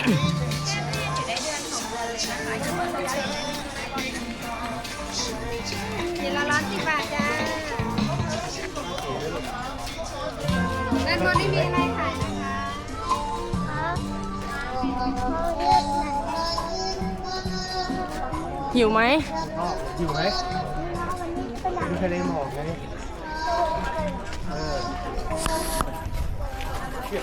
เดี๋ยวละร้อยสิบบาทจ้าด้านบนนี่มีอะไรขายนะคะหิวไหมพ่อยู่ไหมดูทะเลหมอกไงเออสแก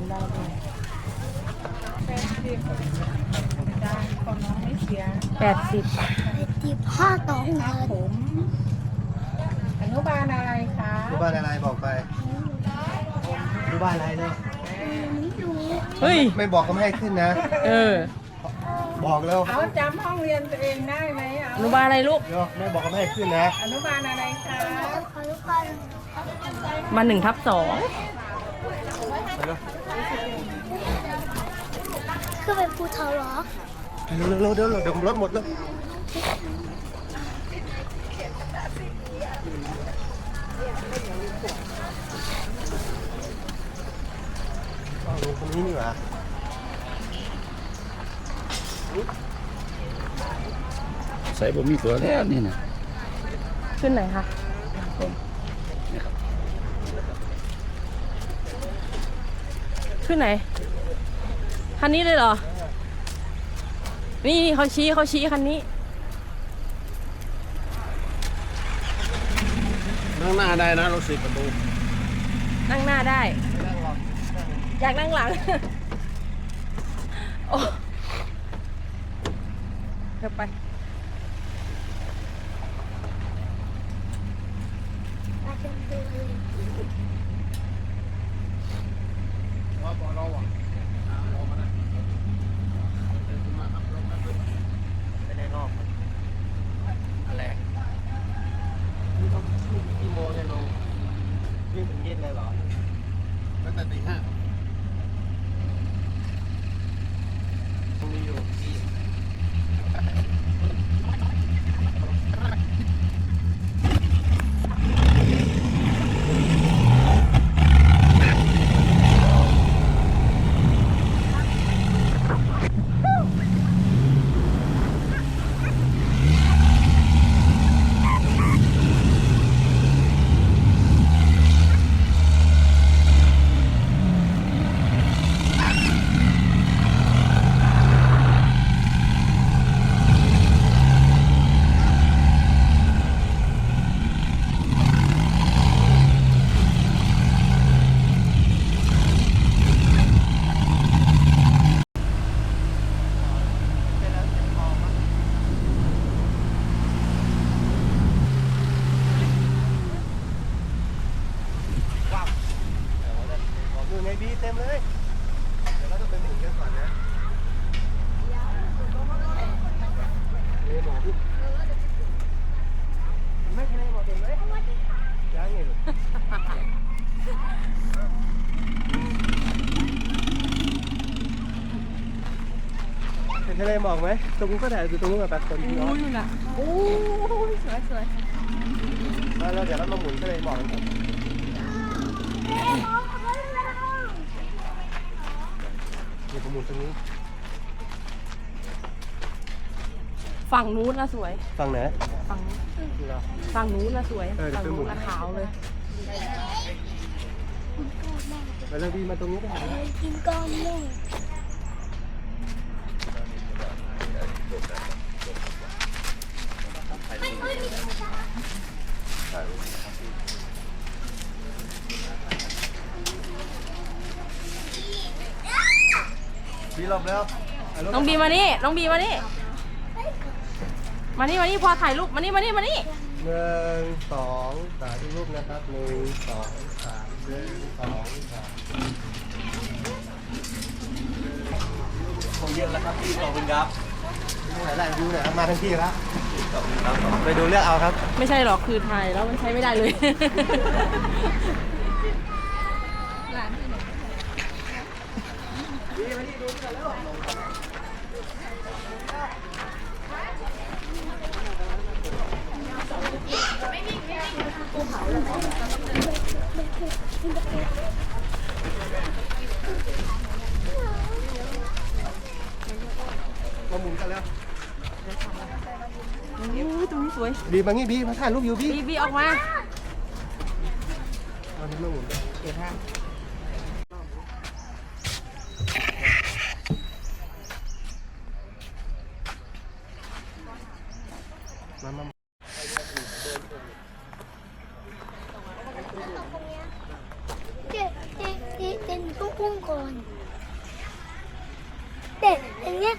นได้ด้วยแปดสิบสิบห้าต่อหัวอนุบาลอะไรคะดูบ้านอะไรบอกไปดูบ้านอะไรเนาะเฮ้ย ไม่บอกก็ไม่ให้ขึ้นนะ เออบอกแล้วเอาจำห้องเรียนตัวเองได้ไหมเอาอนุบาลอะไรลูก เดี๋ยวไม่บอกก็ไม่ให้ขึ้นนะอนุบาลอะไรคะขอลูกก่อนมาหนึ่งทับสองไป เร็วคือเป็นภูเขาเหรอเร็วเร็วเร็วเร็วเดี๋ยวผมรถหมดแล้วเอาลงตรงนี้นี่หว่าใส่บ่มีตัวแล้วนี่นะขึ้นไหนคะ ขึ้นไหน คันนี้เลยเหรอนี่นี่เขาชี้เขาชี้คันนี้ นั่งหน้าได้นะรถสิบประตูนั่งหน้าได้อยากนั่งหลัง โอ้เดี๋ยวไป มาจนดูเลย ไปในรอบ อะไร กี่โมงเนี่ยลุงยิ่งถึงเย็นเลยเหรอตั้งแต่ตีห้า ต็มเลย เดี๋ยวเราต้องไปหมุนกันก่อนนะเฮ้ยหมอพี่ไม่ใช่หมอเต็มเลยยังไงลูกเห็นทะเลหมอกไหม ตรงนู้นก็ได้ดูตรงนู้นแบบคนที่ร้อนนู่นน่ะโอ้ยสวยสวยมาแล้วเดี๋ยวเรามาหมุนทะเลหมอกกันครับ เดี๋ยวผมหมุนตรงนี้ฝั่งนู้นน่ะสวยฝั่งไหนฝั่งนู้นเหรอ ฝั่งนู้นน่ะสวย เออเดี๋ยวฝั่งไปหมุนู้นนน่ะขาวเลย ไปแล้วบีมาตรงนี้ได้ไหมกินก้อนแม่ บี หลบแล้วเอารถน้องบีมานี่ น้องบีมานี่ มานี่มานี่พอถ่ายรูปมานี่มานี่มานี่หนึ่งสองสามรูปนะครับหนึ่งสองสามหนึ่งสองสามคงเยอะแล้วครับพี่ขอบคุณครับไหนไล่ดูหน่อยครับมาทั้งที่แล้วไปดูเลือกเอาครับ ไม่ใช่หรอกคือถ่ายแล้วมันใช้ไม่ได้เลย ร้านที่ไหน มาหมุนกันแล้วอุ้ยตรงนี้สวย บีมางี้บีมาถ่ายรูปอยู่บีบีบีออกมา เอานี้มาหมุนเก็บห้า มามาเด็กเด็กเด็กเด็กต้องกุ้งก่อนเด็กอย่างเงี้ย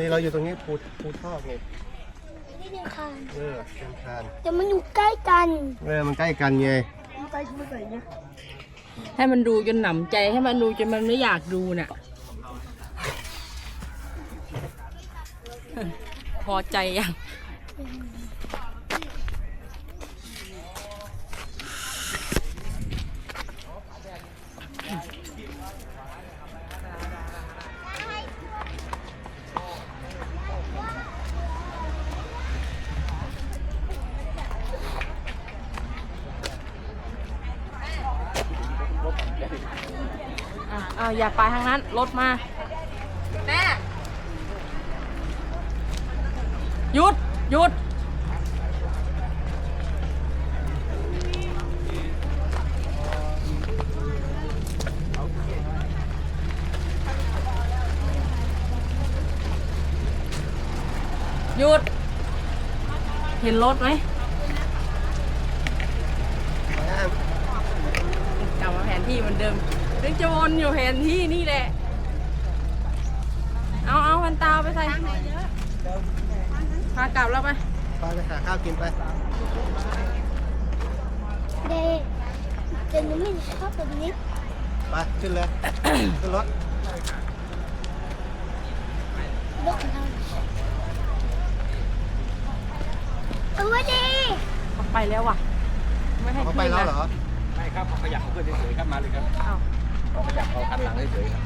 นี่เราอยู่ตรงนี้ภูภูทอกไงนี่เยวคานเออเป็นคานแต่มันอยู่ใกล้กันเออมันใกล้กันไงไปช่วยไปเนี่ยให้มันดูจนหนำใจให้มันดูจนมันไม่อยากดูน่ะพอใจยัง อะเอาอย่าไปทางนั้น รถมา แม่ หยุด หยุด หยุด เห็นรถไหมกลับมาแผนที่เหมือนเดิมนึกจะวนอยู่แผนที่นี่แหละ เอาเอาพันตาเอาไปใส่ พากลับแล้วไปไปไปหาข้าวกินไป เด็กเด็กหนูไม่ชอบแบบนี้ไป ขึ้นเลย ขึ้นรถ รถของเราเอาไว้ดีเขาไปแล้วว่ะ ไม่ให้เขาขึ้นไปแล้วเหรอนะไม่ครับเขาขยับเขาขึ้นเฉยๆครับมาเลยครับอ้าว เขาขยับเขาคันหลังเฉยๆครับ